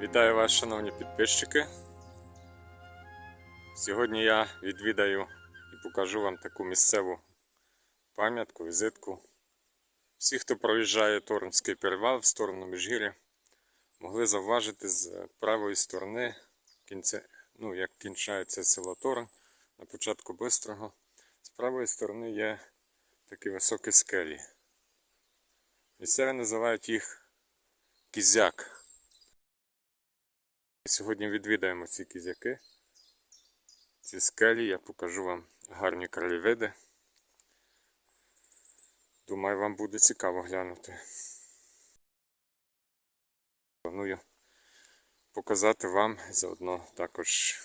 Вітаю вас, шановні підписчики. Сьогодні я відвідаю і покажу вам таку місцеву пам'ятку, візитку. Всі, хто проїжджає Торнський перевал в сторону Міжгір'я, могли завважити з правої сторони, кінця, ну, як кінчається село Торн, на початку Бистрого. З правої сторони є такі високі скелі. Місцеві називають їх кізяк. Сьогодні відвідаємо ці кізяки, ці скелі, я покажу вам гарні краєвиди. Думаю, вам буде цікаво глянути. Планую показати вам заодно також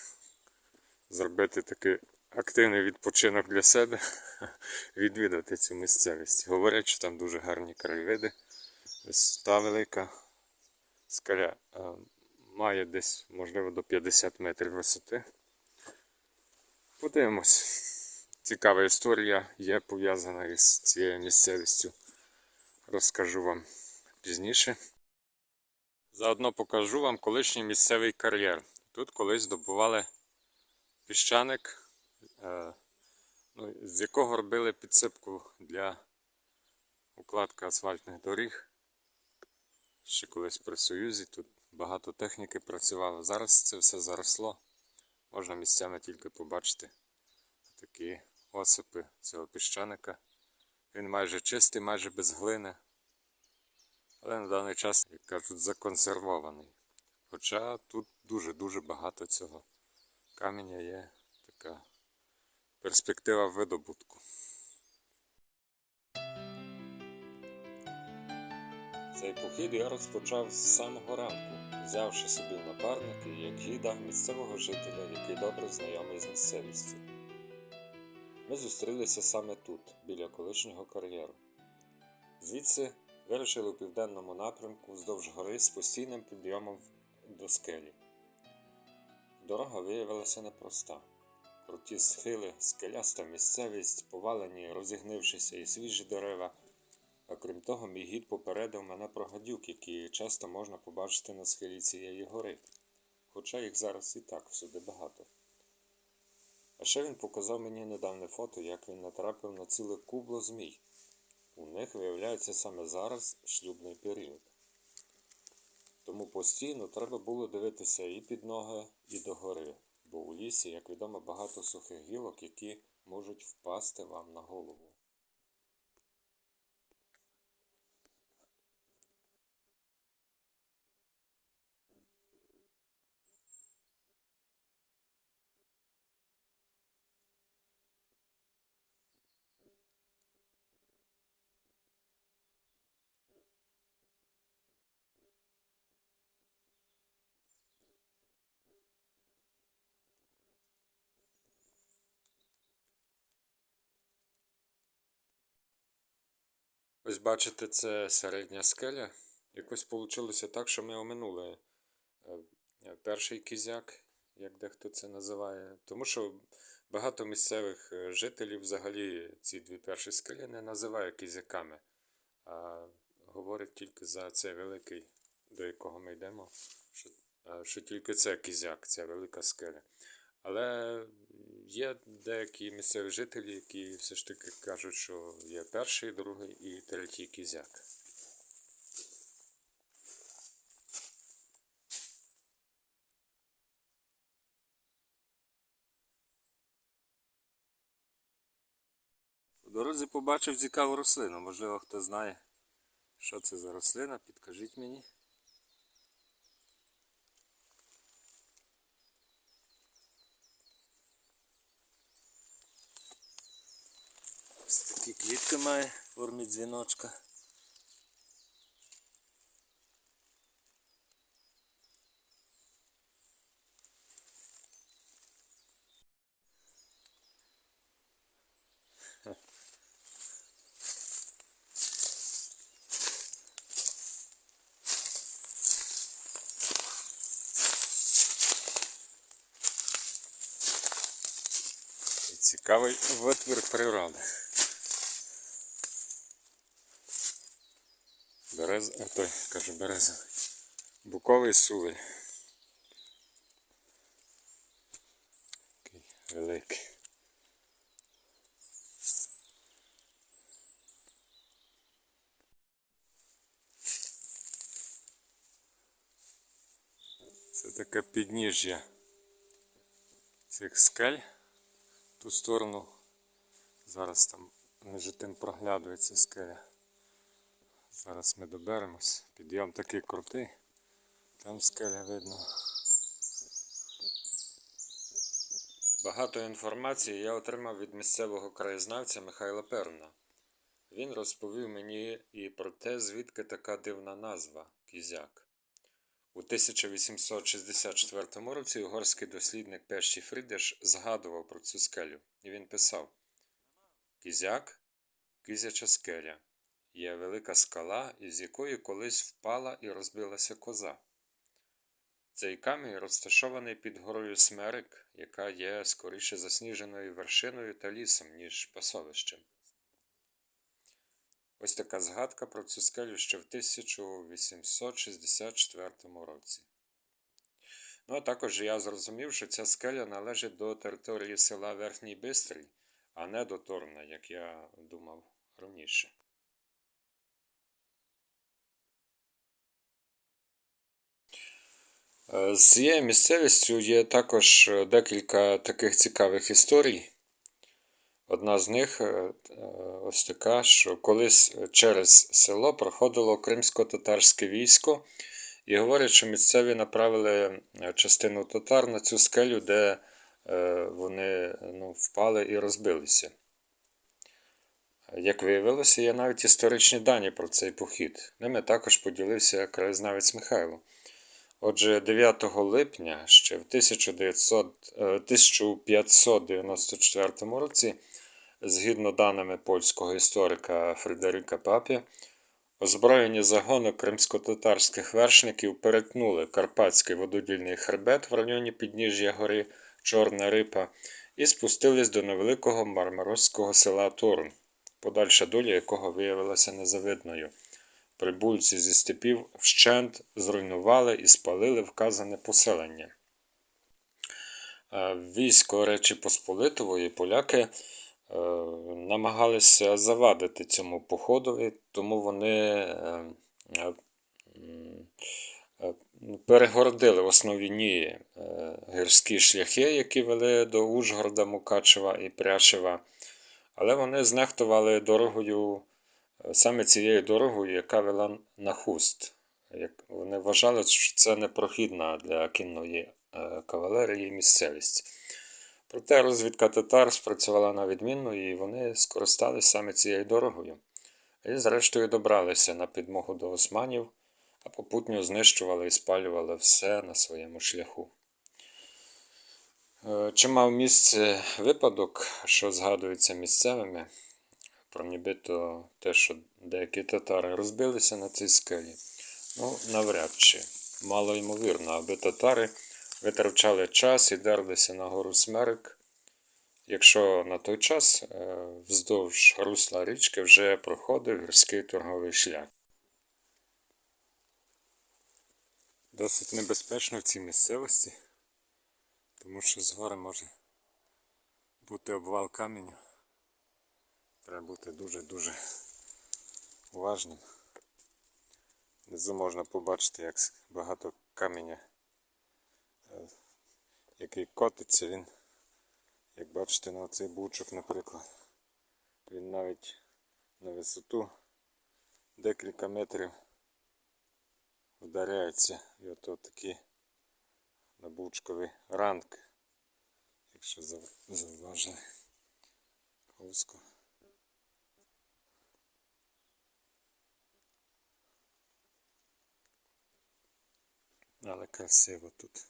зробити такий активний відпочинок для себе, відвідати цю місцевість. Говорять, що там дуже гарні краєвиди, висота велика, скаля е, має десь, можливо, до 50 метрів висоти. Подивимось. Цікава історія є пов'язана із цією місцевістю. Розкажу вам пізніше. Заодно покажу вам колишній місцевий кар'єр. Тут колись добували піщаник, е, ну, з якого робили підсипку для укладки асфальтних доріг. Ще колись при Союзі тут багато техніки працювало. Зараз це все заросло. Можна місцями тільки побачити такі осипи цього піщаника. Він майже чистий, майже без глини. Але на даний час, як кажуть, законсервований. Хоча тут дуже-дуже багато цього каменя є така перспектива видобутку. Цей похід я розпочав з самого ранку, взявши собі в напарники як гіда місцевого жителя, який добре знайомий з місцевістю. Ми зустрілися саме тут, біля колишнього кар'єру. Звідси вирушили у південному напрямку вздовж гори з постійним підйомом до скелі. Дорога виявилася непроста. Круті схили, скеляста місцевість, повалені, розігнившися і свіжі дерева. А крім того, мій гід попередив мене про гадюк, які часто можна побачити на схилі цієї гори, хоча їх зараз і так всюди багато. А ще він показав мені недавнє фото, як він натрапив на ціле кубло змій. У них виявляється саме зараз шлюбний період. Тому постійно треба було дивитися і під ноги, і догори, бо у лісі, як відомо, багато сухих гілок, які можуть впасти вам на голову. Ось бачите, це середня скеля. Якось вийшло так, що ми оминули е, е, перший кізяк, як дехто це називає. Тому що багато місцевих е, жителів взагалі ці дві перші скелі не називають кізяками, а говорять тільки за цей великий, до якого ми йдемо, що, що тільки це кізяк, ця велика скеля. Але є деякі місцеві жителі, які все ж таки кажуть, що є перший, другий і третій кізяк. По дорозі побачив цікаву рослину. Можливо, хто знає, що це за рослина, підкажіть мені. Такі квітки має в формі дзвіночка. Цікавий витвір природи. берез... а той, кажу, березовий. Буковий сувель. Такий великий. Це таке підніжжя цих скель ту сторону. Зараз там між проглядується скеля. Зараз ми доберемось. Підйом такий крутий. Там скеля видно. Багато інформації я отримав від місцевого краєзнавця Михайла Перна. Він розповів мені і про те, звідки така дивна назва Кізяк. У 1864 році угорський дослідник Пещі Фрідеш згадував про цю скелю, і він писав: Кізяк кизяча скеля є велика скала, із якої колись впала і розбилася коза. Цей камінь розташований під горою Смерик, яка є скоріше засніженою вершиною та лісом, ніж пасовищем. Ось така згадка про цю скелю ще в 1864 році. Ну, а також я зрозумів, що ця скеля належить до території села Верхній Бистрий, а не до Торна, як я думав раніше. З цією місцевістю є також е, декілька таких цікавих історій. Одна з них е, е, ось така, що колись через село проходило кримсько-татарське військо, і говорять, що місцеві направили е, частину татар на цю скелю, де е, вони ну, впали і розбилися. Як виявилося, є навіть історичні дані про цей похід. Ними також поділився краєзнавець Михайло. Отже, 9 липня ще в 1900, е, 1594 році, згідно даними польського історика Фредерика Папі, озброєні загони кримсько-татарських вершників перетнули Карпатський вододільний хребет в районі підніжжя гори Чорна Рипа і спустились до невеликого мармарозького села Торн, подальша доля якого виявилася незавидною. Прибульці зі степів вщент зруйнували і спалили вказане поселення. Е, Військо Речі Посполитової поляки е, намагалися завадити цьому походові, тому вони е, перегородили основні гірські шляхи, які вели до Ужгорода, Мукачева і Пряшева, але вони знехтували дорогою саме цією дорогою, яка вела на хуст. Вони вважали, що це непрохідна для кінної е, кавалерії місцевість. Проте розвідка татар спрацювала на відмінно, і вони скористалися саме цією дорогою. І, зрештою, добралися на підмогу до османів, а попутньо знищували і спалювали все на своєму шляху. Е, Чи мав місце випадок, що згадується місцевими, про нібито те, що деякі татари розбилися на цій скелі. Ну, навряд чи. Мало ймовірно, аби татари витрачали час і дерлися на гору Смерик, якщо на той час е, вздовж русла річки вже проходив гірський торговий шлях. Досить небезпечно в цій місцевості, тому що згори може бути обвал каменю. Треба бути дуже-дуже уважним. Внизу можна побачити, як багато каменя, е, який котиться, він, як бачите, на цей бучок, наприклад, він навіть на висоту декілька метрів вдаряється. І ото такі набучкові ранки, якщо завважили Ховську. Але красиво тут.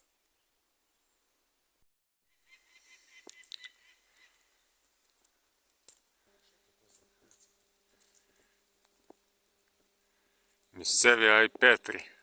Місцеві айпетрі.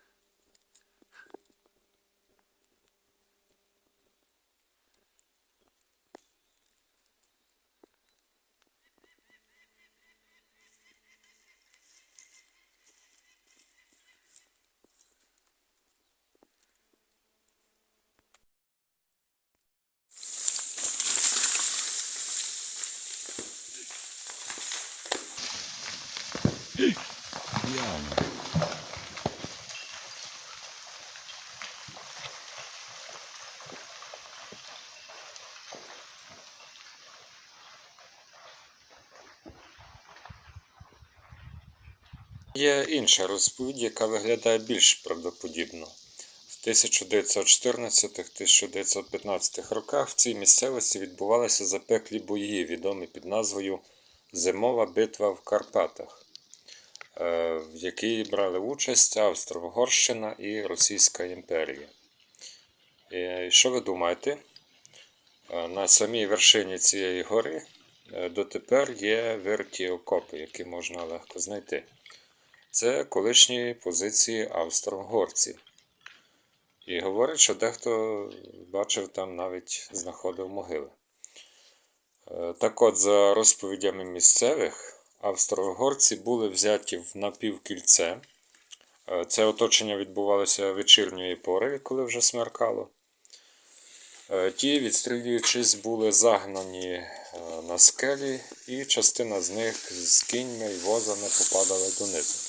Є інша розповідь, яка виглядає більш правдоподібно. В 1914-1915 роках в цій місцевості відбувалися запеклі бої, відомі під назвою Зимова битва в Карпатах, е, в якій брали участь Австро-Угорщина і Російська імперія. І що ви думаєте? Е, На самій вершині цієї гори е, дотепер є вирті окопи, які можна легко знайти. Це колишні позиції австро-угорців. І говорить, що дехто бачив там навіть знаходив могили. Е, Так от, за розповідями місцевих, австро-угорці були взяті в напівкільце. Е, Це оточення відбувалося вечірньої пори, коли вже смеркало. Е, Ті, відстрілюючись, були загнані на скелі, і частина з них з кіньми і возами попадали донизу.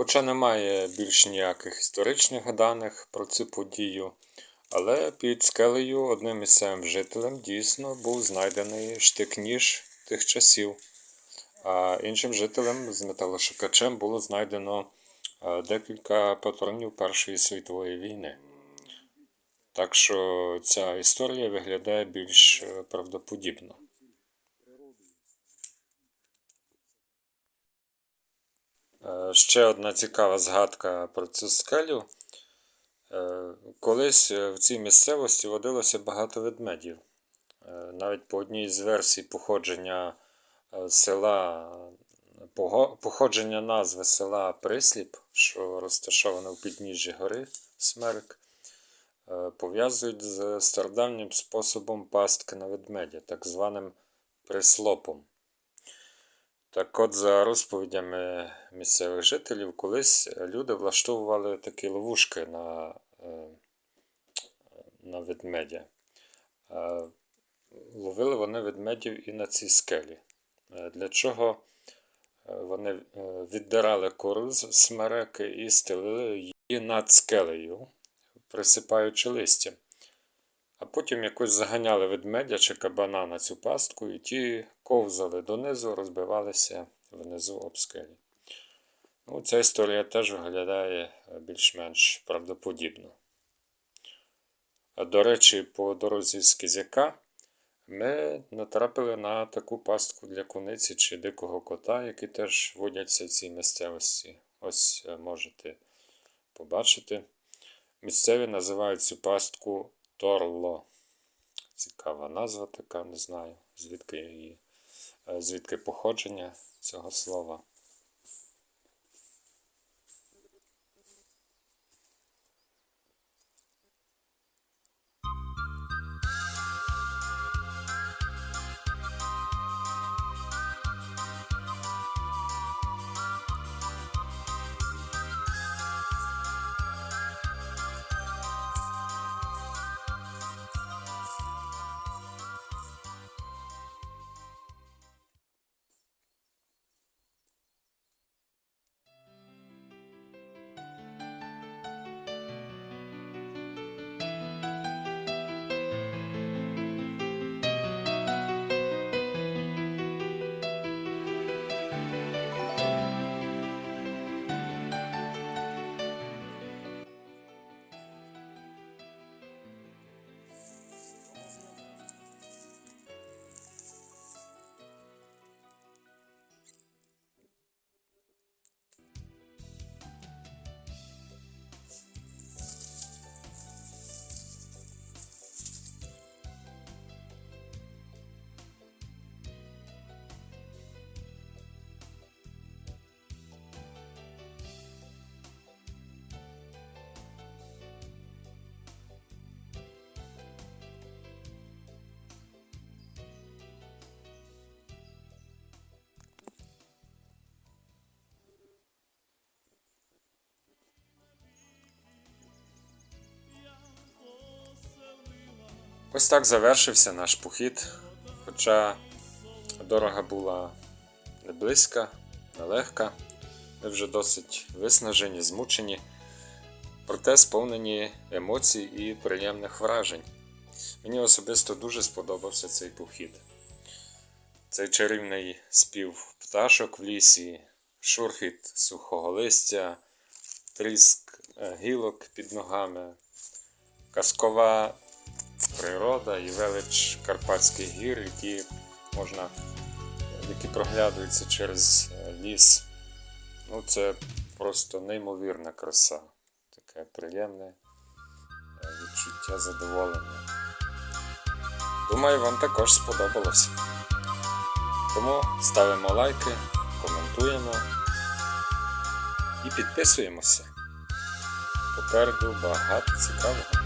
Хоча немає більш ніяких історичних даних про цю подію, але під скелею одним місцевим жителем дійсно був знайдений штик-ніж тих часів, а іншим жителем з металошукачем було знайдено е, декілька патронів Першої світової війни. Так що ця історія виглядає більш е, правдоподібно. Ще одна цікава згадка про цю скелю. Е, Колись е, в цій місцевості водилося багато ведмедів. Е, Навіть по одній з версій походження е, села, походження назви села Присліп, що розташоване в підніжжі гори Смерк, е, пов'язують з стародавнім способом пастки на ведмедя, так званим прислопом. Так от, за розповідями місцевих жителів, колись люди влаштовували такі ловушки на, е, на ведмедя. Е, Ловили вони ведмедів і на цій скелі. Е, Для чого вони віддирали кору з смереки і стелили її над скелею, присипаючи листям. А потім якось заганяли ведмедя чи кабана на цю пастку, і ті ковзали донизу, розбивалися внизу об скелі. Ну, ця історія теж виглядає е, більш-менш правдоподібно. До речі, по дорозі з Кізяка ми натрапили на таку пастку для куниці чи дикого кота, які теж водяться в цій місцевості. Ось е, можете побачити. Місцеві називають цю пастку Торло. Цікава назва така, не знаю, звідки її, е, звідки походження цього слова. Ось так завершився наш похід. Хоча дорога була не близька, не легка. Ми вже досить виснажені, змучені, проте сповнені емоцій і приємних вражень. Мені особисто дуже сподобався цей похід. Цей чарівний спів пташок в лісі, шурхіт сухого листя, тріск е, гілок під ногами, казкова природа і велич Карпатських гір, які можна, які проглядаються через е, ліс. Ну, це просто неймовірна краса. Таке приємне е, відчуття задоволення. Думаю, вам також сподобалося. Тому ставимо лайки, коментуємо і підписуємося. Попереду багато цікавого.